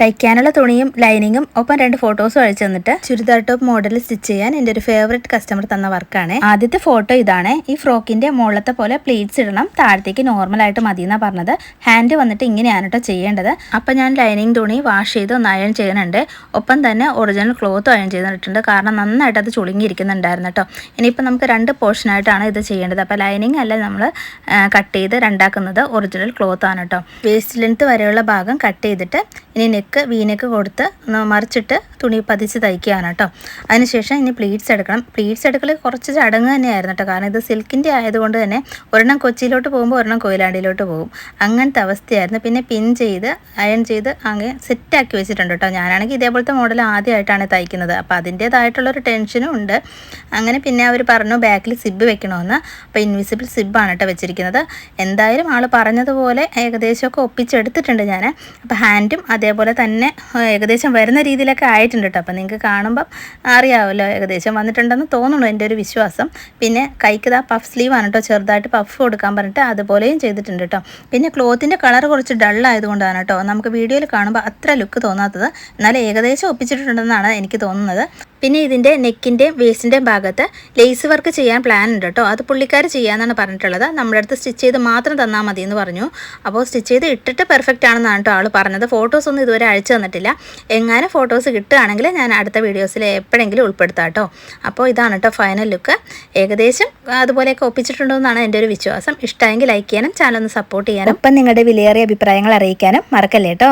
തയ്ക്കാനുള്ള തുണിയും ലൈനിങ്ങും ഒപ്പം രണ്ട് ഫോട്ടോസും അയച്ചു തന്നിട്ട് ചുരിദാർ ടോപ്പ് മോഡൽ സ്റ്റിച്ച് ചെയ്യാൻ എന്റെ ഒരു ഫേവറേറ്റ് കസ്റ്റമർ തന്ന വർക്കാണ് ആദ്യത്തെ ഫോട്ടോ ഇതാണ്. ഈ ഫ്രോക്കിന്റെ മുകളിലത്തെ പോലെ പ്ലീറ്റ്സ് ഇടണം. താഴത്തേക്ക് നോർമൽ ആയിട്ട് മതി എന്നാ പറഞ്ഞത്. ഹാൻഡ് വന്നിട്ട് ഇങ്ങനെയാണ് കേട്ടോ ചെയ്യേണ്ടത്. അപ്പം ഞാൻ ലൈനിങ് തുണി വാഷ് ചെയ്ത് ഒന്ന് അയൺ ചെയ്യുന്നുണ്ട്. ഒപ്പം തന്നെ ഒറിജിനൽ ക്ലോത്ത് അയൺ ചെയ്തിട്ടുണ്ട്. കാരണം നന്നായിട്ട് അത് ചുളുങ്ങിയിരിക്കുന്നുണ്ടായിരുന്നു കേട്ടോ ഇനിയിപ്പോൾ നമുക്ക് രണ്ട് പോർഷൻ ആയിട്ടാണ് ഇത് ചെയ്യേണ്ടത്. അപ്പോൾ ലൈനിങ് അല്ല നമ്മൾ കട്ട് ചെയ്ത് രണ്ടാക്കുന്നത് ഒറിജിനൽ ക്ലോത്ത് ആണ് കേട്ടോ വേസ്റ്റ് ലെങ്ത് വരെയുള്ള ഭാഗം കട്ട് ചെയ്തിട്ട് ഇനി നെക്ക് വീനെക്ക് കൊടുത്ത് മറിച്ചിട്ട് തുണി പതിച്ച് തയ്ക്കുകയാണ് കേട്ടോ. അതിനുശേഷം ഇനി പ്ലീറ്റ്സ് എടുക്കണം. പ്ലീറ്റ്സ് എടുക്കൽ കുറച്ച് ചടങ്ങ് തന്നെയായിരുന്നു കേട്ടോ. കാരണം ഇത് സിൽക്കിന്റെ ആയതുകൊണ്ട് തന്നെ ഒരെണ്ണം കൊച്ചിയിലോട്ട് പോകുമ്പോൾ ഒരെണ്ണം കൊയിലാണ്ടിയിലോട്ട് പോകും. അങ്ങനത്തെ അവസ്ഥയായിരുന്നു. പിന്നെ പിൻ ചെയ്ത് അയൺ ചെയ്ത് അങ്ങനെ സെറ്റാക്കി വെച്ചിട്ടുണ്ട് കേട്ടോ. ഞാനാണെങ്കിൽ ഇതേപോലത്തെ മോഡൽ ആദ്യമായിട്ടാണ് തയ്ക്കുന്നത്. അപ്പോൾ അതിന്റേതായിട്ടുള്ളൊരു ടെൻഷനും ഉണ്ട്. അങ്ങനെ പിന്നെ അവർ പറഞ്ഞു ബാക്കിൽ സിബ് വെക്കണമെന്ന്. അപ്പോൾ ഇൻവിസിബിൾ സിബാണ് കേട്ടോ വെച്ചിരിക്കുന്നത്. എന്തായാലും ആൾ പറഞ്ഞതുപോലെ ഏകദേശമൊക്കെ ഒപ്പിച്ചെടുത്തിട്ടുണ്ട് ഞാൻ. അപ്പോൾ ഹാൻഡും അതേപോലെ തന്നെ ഏകദേശം വരുന്ന രീതിയിലൊക്കെ ആയിട്ടുണ്ട് കേട്ടോ അപ്പോൾ നിങ്ങൾക്ക് കാണുമ്പം അറിയാമല്ലോ ഏകദേശം വന്നിട്ടുണ്ടെന്ന് തോന്നുന്നു എന്റെ ഒരു വിശ്വാസം. പിന്നെ കൈക്ക് ആ പഫ് സ്ലീവ് ആണ് കേട്ടോ ചെറുതായിട്ട് പഫ് കൊടുക്കാൻ പറഞ്ഞിട്ട് അതുപോലെയും ചെയ്തിട്ടുണ്ട് കേട്ടോ പിന്നെ ക്ലോത്തിന്റെ കളർ കുറച്ച് ഡൾ ആയതുകൊണ്ടാണ് കേട്ടോ നമുക്ക് വീഡിയോയിൽ കാണുമ്പോൾ അത്ര ലുക്ക് തോന്നാത്തത്. എന്നാൽ ഏകദേശം ഒപ്പിച്ചിട്ടുണ്ടെന്നാണ് എനിക്ക് തോന്നുന്നത്. പിന്നെ ഇതിന്റെ നെക്കിന്റെയും വേസ്റ്റിന്റെയും ഭാഗത്ത് ലേസ് വർക്ക് ചെയ്യാൻ പ്ലാൻ ഉണ്ട് കേട്ടോ. അത് പുള്ളിക്കാർ ചെയ്യാമെന്നാണ് പറഞ്ഞിട്ടുള്ളത്. നമ്മുടെ അടുത്ത് സ്റ്റിച്ച് ചെയ്ത് മാത്രം തന്നാൽ മതി എന്ന് പറഞ്ഞു. അപ്പോൾ സ്റ്റിച്ച് ചെയ്ത് ഇട്ടിട്ട് പെർഫെക്റ്റ് ആണെന്നാണ് കേട്ടോ ആൾ പറഞ്ഞത്. ഫോട്ടോസ് ഒന്നും ഇതുവരെ അയച്ചു തന്നിട്ടില്ല. എങ്ങാനും ഫോട്ടോസ് കിട്ടുകയാണെങ്കിൽ ഞാൻ അടുത്ത വീഡിയോസിൽ എപ്പോഴെങ്കിലും ഉൾപ്പെടുത്താം കേട്ടോ. അപ്പോൾ ഇതാണ് കേട്ടോ ഫൈനൽ ലുക്ക് ഏകദേശം അതുപോലെയൊക്കെ ഒപ്പിച്ചിട്ടുണ്ടോ എന്നാണ് എന്റെ ഒരു വിശ്വാസം. ഇഷ്ടമെങ്കിൽ ലൈക്ക് ചെയ്യാനും ചാനൽ ഒന്ന് സപ്പോർട്ട് ചെയ്യാനും. ഒപ്പം നിങ്ങളുടെ വിലയേറിയ അഭിപ്രായങ്ങൾ അറിയിക്കാനും മറക്കല്ലേ കേട്ടോ?